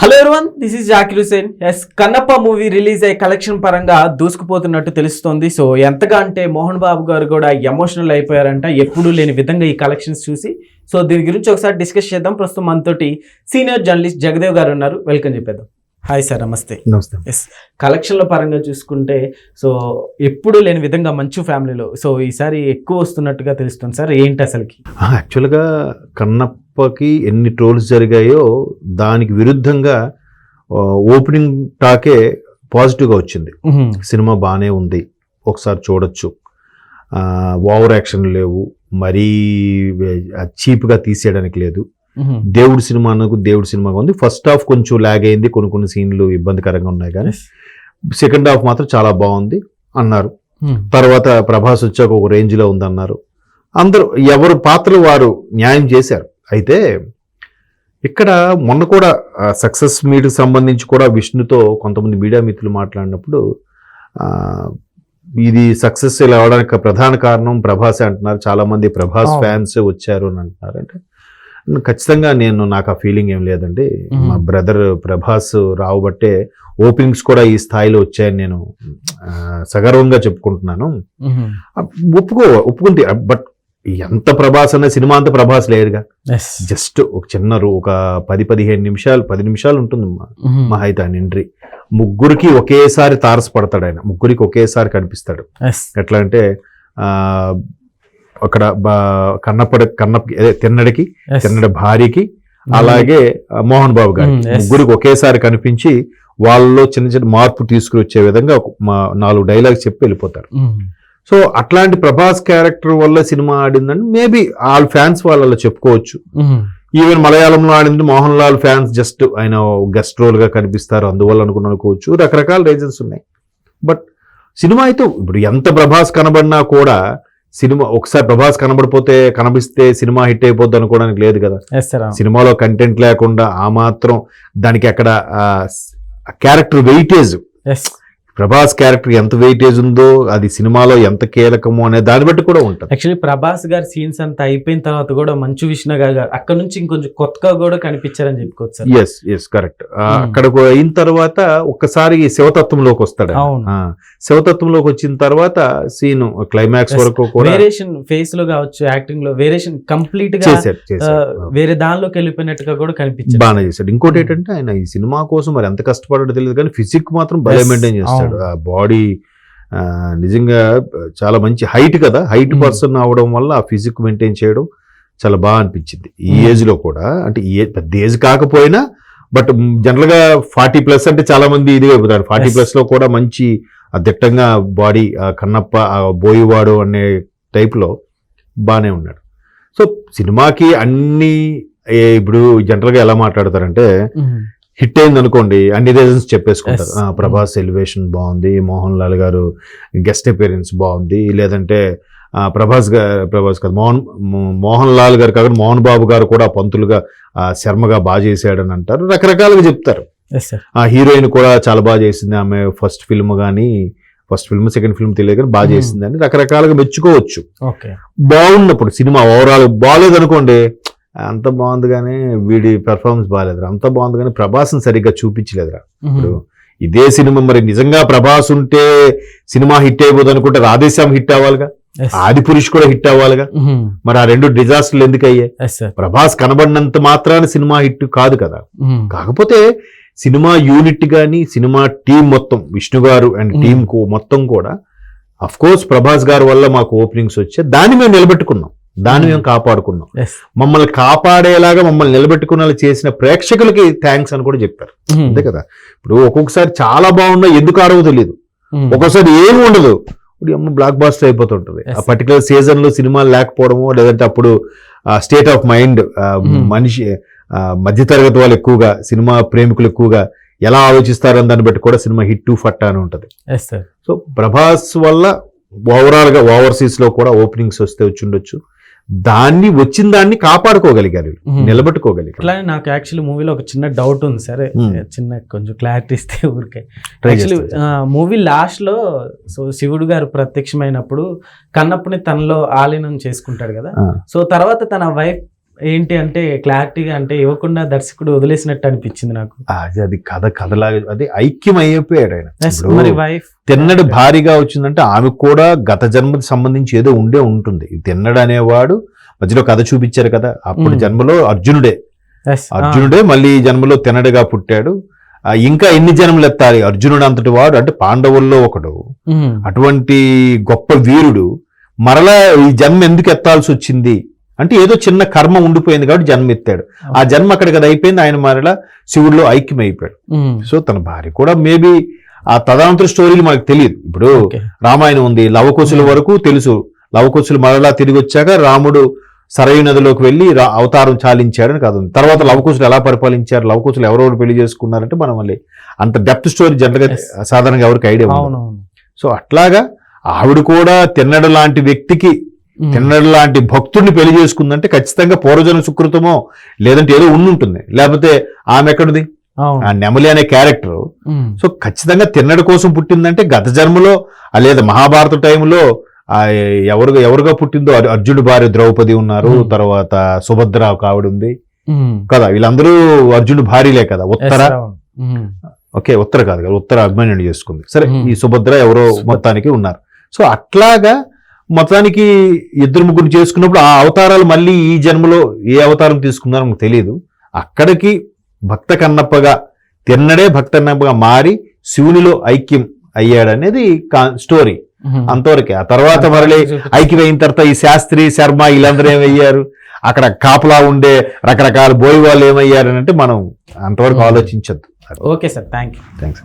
Hello everyone this is Zakir Hussain yes Kannappa movie release అయ్యే collection పరంగా దూసుకుపోతున్నట్టు తెలుస్తోంది. సో ఎంతగా అంటే మోహన్ బాబు గారు కూడా ఎమోషనల్ అయిపోయారంట. ఎప్పుడూ లేని విధంగా ఈ కలెక్షన్స్ చూసి. సో దీని గురించి ఒకసారి డిస్కస్ చేద్దాం. ప్రస్తుతం మనతోటి సీనియర్ జర్నలిస్ట్ జగదేవ్ గారు ఉన్నారు. వెల్కమ్ చెప్పేద్దాం. హాయ్ సార్ నమస్తే. నమస్తే. ఎస్ కలెక్షన్ల పరంగా చూసుకుంటే సో ఎప్పుడూ లేని విధంగా మంచు ఫ్యామిలీలో సో ఈసారి ఎక్కువ వస్తున్నట్టుగా తెలుస్తుంది సార్ ఏంటి అసలుకి? యాక్చువల్గా కన్నప్పకి ఎన్ని ట్రోల్స్ జరిగాయో దానికి విరుద్ధంగా ఓపెనింగ్ టాకే పాజిటివ్గా వచ్చింది. సినిమా బాగానే ఉంది. ఒకసారి చూడొచ్చు. ఓవర్ యాక్షన్ లేవు. మరీ చీప్గా తీసేయడానికి లేదు. దేవుడి సినిమా అన్నకు దేవుడి సినిమా ఉంది. ఫస్ట్ హాఫ్ కొంచెం లాగ్ అయింది. కొన్ని కొన్ని సీన్లు ఇబ్బందికరంగా ఉన్నాయి కానీ సెకండ్ హాఫ్ మాత్రం చాలా బాగుంది అన్నారు. తర్వాత ప్రభాస్ వచ్చాక ఒక రేంజ్లో ఉందన్నారు. అందరూ ఎవరు పాత్రలు వారు న్యాయం చేశారు. అయితే ఇక్కడ మొన్న కూడా సక్సెస్ మీట్కి సంబంధించి కూడా విష్ణుతో కొంతమంది మీడియా మిత్రులు మాట్లాడినప్పుడు ఇది సక్సెస్ ఇలా అవడానికి ప్రధాన కారణం ప్రభాస్ అంటున్నారు. చాలా మంది ప్రభాస్. ఫ్యాన్స్ వచ్చారు అని అంటున్నారు. అంటే ఖచ్చితంగా నేను నాకు ఆ ఫీలింగ్ ఏం లేదండి. మా బ్రదర్ ప్రభాస్ రావబట్టే ఓపెనింగ్స్ కూడా ఈ స్థాయిలో వచ్చాయని నేను సగర్వంగా చెప్పుకుంటున్నాను. ఒప్పుకో ఒప్పుకుంటే బట్ ఎంత ప్రభాస్ అన్న సినిమా అంత ప్రభాస్ లేరుగా. జస్ట్ ఒక చిన్న ఒక పది పదిహేను నిమిషాలు పది నిమిషాలు ఉంటుంది మా- ఎంట్రీ. ముగ్గురికి ఒకేసారి తారసపడతాడు ఆయన. ముగ్గురికి ఒకేసారి కనిపిస్తాడు. ఎట్లా అంటే ఆ, అక్కడ కన్నప్పకి అదే తిన్నడికి తిన్నడి భార్యకి అలాగే మోహన్ బాబు గారు. ముగ్గురికి ఒకేసారి కనిపించి వాళ్ళలో చిన్న చిన్న మార్పు తీసుకురొచ్చే విధంగా ఒక మా- నాలుగు డైలాగ్స్ చెప్పి వెళ్ళిపోతారు. సో అట్లాంటి ప్రభాస్ క్యారెక్టర్ వల్ల సినిమా ఆడిందని మేబీ వాళ్ళ ఫ్యాన్స్ వాళ్ళు చెప్పుకోవచ్చు. ఈవెన్ మలయాళంలో ఆడింది మోహన్ లాల్ ఫ్యాన్స్ జస్ట్ ఆయన గెస్ట్ రోల్గా కనిపిస్తారు అందువల్ల అనుకుని అనుకోవచ్చు. రకరకాల రీజన్స్ ఉన్నాయి. బట్ సినిమా అయితే ఇప్పుడు ఎంత ప్రభాస్ కనబడినా కూడా సినిమా ఒకసారి ప్రభాస్ కనబడిపోతే కనిపిస్తే సినిమా హిట్ అయిపోద్ది అనుకోవడానికి లేదు కదా. సినిమాలో కంటెంట్ లేకుండా ఆ మాత్రం దానికి అక్కడ క్యారెక్టర్ వెయిటేజ్. ప్రభాస్ క్యారెక్టర్ ఎంత వెయిటేజ్ ఉందో అది సినిమాలో ఎంత కీలకమో అనే దాన్ని బట్టి కూడా ఉంటుంది. యాక్చువల్లీ ప్రభాస్ గారి సీన్స్ అంతా అయిపోయిన తర్వాత కూడా మంచు విష్ణు గారు అక్కడ నుంచి ఇంకొంచెం కొత్తగా కూడా కనిపించారని చెప్పుకోవచ్చు సార్. ఎస్ ఎస్ కరెక్ట్ అక్కడకు అయిన తర్వాత ఒక్కసారి శివతత్వంలోకి వస్తాడు శివతత్వంలోకి వచ్చిన తర్వాత సీన్ క్లైమాక్స్. వరకు వేరియేషన్ ఫేస్లో కావచ్చు యాక్టింగ్లో వేరియేషన్ కంప్లీట్గా వేరే దానిలోకి వెళ్ళిపోయినట్టుగా కూడా కనిపించారు. బాగానే చేశాడు. ఇంకోటి ఏంటంటే ఆయన ఈ సినిమా కోసం మరి ఎంత కష్టపడాడో తెలియదు కానీ ఫిజిక్ మాత్రం Yes, మెయింటైన్ చేస్తాడు. ఆ బాడీ నిజంగా చాలా మంచి హైట్ కదా హైట్. పర్సన్ అవడం వల్ల ఆ ఫిజిక్ మెయింటైన్ చేయడం చాలా బాగా అనిపించింది ఈ Mm. ఏజ్లో కూడా అంటే ఈ పెద్ద ఏజ్ కాకపోయినా బట్ జనరల్గా ఫార్టీ ప్లస్ అంటే చాలా మంది ఇది అయిపోతారు ఫార్టీ Yes. ప్లస్లో కూడా మంచి ఆ దిట్టంగా బాడీ కన్నప్ప ఆ బోయివాడు అనే టైప్లో బాగానే ఉన్నాడు సో సినిమాకి అన్ని ఇప్పుడు జనరల్గా ఎలా మాట్లాడతారంటే. హిట్ అయింది అనుకోండి అన్ని రీజన్స్ చెప్పేసుకుంటారు ప్రభాస్ ఎలివేషన్ బాగుంది మోహన్ లాల్ గారు గెస్ట్ అపీరెన్స్ బాగుంది లేదంటే ప్రభాస్ గారు ప్రభాస్ గారు మోహన్ మోహన్ లాల్ గారు కాకుండా మోహన్ బాబు గారు కూడా పంతులుగా శర్మగా బాగా చేశాడని అంటారు. రకరకాలుగా చెప్తారు. ఆ హీరోయిన్ కూడా చాలా బాగా చేసింది. ఆమె ఫస్ట్ ఫిల్మ్ కానీ ఫస్ట్ ఫిల్మ్ సెకండ్ ఫిల్మ్ తెలియదు కానీ బాగా Hmm. చేసింది అని రకరకాలుగా మెచ్చుకోవచ్చు. ఓకే బాగున్నప్పుడు సినిమా ఓవరాల్ బాగాలేదు అనుకోండి అంత బాగుంది కానీ వీడి పెర్ఫార్మెన్స్ బాగాలేదురా. అంత బాగుంది కానీ ప్రభాస్ని సరిగ్గా చూపించలేదురా. ఇప్పుడు ఇదే సినిమా మరి నిజంగా ప్రభాస్ ఉంటే సినిమా హిట్ అయిపోదు అనుకుంటే రాధేశ్యామ్ హిట్ అవ్వాలిగా? ఆది పురుష్ కూడా హిట్ అవ్వాలిగా? మరి ఆ రెండు డిజాస్టర్లు ఎందుకు అయ్యాయి ప్రభాస్ కనబడినంత మాత్రాన సినిమా హిట్ కాదు కదా? కాకపోతే సినిమా యూనిట్ గాని సినిమా టీం మొత్తం విష్ణు గారు అండ్. టీం మొత్తం కూడా అఫ్ కోర్స్ ప్రభాస్ గారి వల్ల మాకు ఓపెనింగ్స్ వచ్చాయి. దాన్ని మేము నిలబెట్టుకున్నాం. దాన్ని. మేము కాపాడుకున్నాం మమ్మల్ని కాపాడేలాగా మమ్మల్ని నిలబెట్టుకునేలా చేసిన ప్రేక్షకులకి థ్యాంక్స్ అని కూడా చెప్పారు. అంతే కదా? ఇప్పుడు ఒక్కొక్కసారి చాలా బాగున్నా ఎందుకు ఆడవో తెలియదు ఒక్కొక్కసారి ఏమి ఉండదు. ఇప్పుడు అమ్మ బ్లాక్ బాస్టర్ అయిపోతుంటది. ఆ పర్టికులర్ సీజన్లో సినిమాలు లేకపోవడమో లేదంటే అప్పుడు స్టేట్ ఆఫ్ మైండ్. మనిషి మధ్యతరగతి వాళ్ళు ఎక్కువగా సినిమా ప్రేమికులు ఎక్కువగా ఎలా ఆలోచిస్తారని దాన్ని బట్టి కూడా సినిమా హిట్ టు ఫట్టా అని ఉంటది. సో ప్రభాస్ వల్ల ఓవరాల్గా ఓవర్సీస్లో కూడా ఓపెనింగ్స్ వస్తే వచ్చి ఉండొచ్చు. దాన్ని వచ్చిన దాన్ని కాపాడుకోగలిగారు. నిలబెట్టుకోగలిగారు అట్లానే నాకు యాక్చువల్లీ మూవీలో ఒక చిన్న డౌట్ ఉంది సరే. చిన్న కొంచెం క్లారిటీ ఇస్తే ఊరికే యాక్చువల్లీ. మూవీ లాస్ట్లో సో శివుడు గారు ప్రత్యక్షమైనప్పుడు కన్నప్పని తనలో ఆలీనం చేసుకుంటాడు కదా. సో తర్వాత తన వైఫ్ ఏంటి అంటే క్లారిటీగా అంటే ఇవ్వకుండా దర్శకుడు వదిలేసినట్టు అనిపించింది నాకు. అది అది కథ కథలాగా అది ఐక్యం అయిపోయాడు ఆయన వైఫ్ తిన్నడు భారీగా వచ్చిందంటే ఆమె కూడా గత జన్మకి సంబంధించి ఏదో ఉండే ఉంటుంది. తిన్నడు అనేవాడు మధ్యలో కథ చూపించారు కదా అప్పుడు Mm. జన్మలో అర్జునుడే. అర్జునుడే మళ్ళీ జన్మలో తిన్నడుగా పుట్టాడు. ఇంకా ఎన్ని జన్మలు ఎత్తాలి? అర్జునుడు అంతటి వాడు అంటే పాండవుల్లో ఒకడు. అటువంటి గొప్ప వీరుడు మరలా ఈ జన్మ ఎందుకు ఎత్తాల్సి వచ్చింది? అంటే ఏదో చిన్న కర్మ ఉండిపోయింది కాబట్టి జన్మ ఎత్తాడు ఆ జన్మ అక్కడ కదా అయిపోయింది ఆయన మరలా శివుడిలో ఐక్యం అయిపోయాడు సో తన భార్య కూడా మేబీ ఆ తదనంతర స్టోరీలు మనకు తెలియదు. ఇప్పుడు రామాయణం ఉంది లవకుశుల. వరకు తెలుసు. లవకుశులు మరలా తిరిగి వచ్చాక రాముడు సరయు నదిలోకి వెళ్ళి అవతారం చాలించాడని కాదు. తర్వాత లవకుశులు ఎలా పరిపాలించారు లవకుశులు ఎవరెవరు పెళ్ళి చేసుకున్నారంటే మనం మళ్ళీ అంత డెప్త్ స్టోరీ జనరల్గా. సాధారణంగా ఎవరికి ఐడియా సో అట్లాగా ఆవిడ కూడా తిన్నడు లాంటి వ్యక్తికి. తిన్నడు లాంటి భక్తుడిని పెళ్ళి చేసుకుందంటే ఖచ్చితంగా పూర్వజన సుకృతమో లేదంటే ఏదో ఉండుంటుంది లేకపోతే ఆమె ఎక్కడిది ఆ నెమలి అనే క్యారెక్టర్. సో ఖచ్చితంగా తిన్నడి కోసం పుట్టిందంటే గత జన్మలో లేదా మహాభారత టైంలో ఆ ఎవరుగా ఎవరుగా పుట్టిందో అర్- అర్జునుడి భార్య ద్రౌపది ఉన్నారు. తర్వాత సుభద్ర ఒక ఆవిడ ఉంది. కదా వీళ్ళందరూ అర్జునుడి భార్యలే కదా ఉత్తర. ఓకే ఉత్తర కాదు కదా ఉత్తర అభిమన్యుడు చేసుకుంది సరే. ఈ సుభద్ర ఎవరో. మొత్తానికి ఉన్నారు సో అట్లాగా మొత్తానికి ఇద్దరు ముగ్గురు చేసుకున్నప్పుడు ఆ అవతారాలు మళ్ళీ ఈ జన్మలో ఏ అవతారం తీసుకున్నారో మనకు తెలియదు. అక్కడికి భక్త కన్నప్పగా తిన్నడే భక్త కన్నప్పగా మారి శివునిలో ఐక్యం అయ్యాడనేది కా- స్టోరీ. అంతవరకే. ఆ తర్వాత మరలి ఐక్యం అయిన తర్వాత ఈ శాస్త్రి శర్మ వీళ్ళందరూ ఏమయ్యారు? అక్కడ కాపలా ఉండే రకరకాల బోయి వాళ్ళు ఏమయ్యారు అని అంటే మనం అంతవరకు. ఆలోచించద్దు. Okay sir. Thank you thanks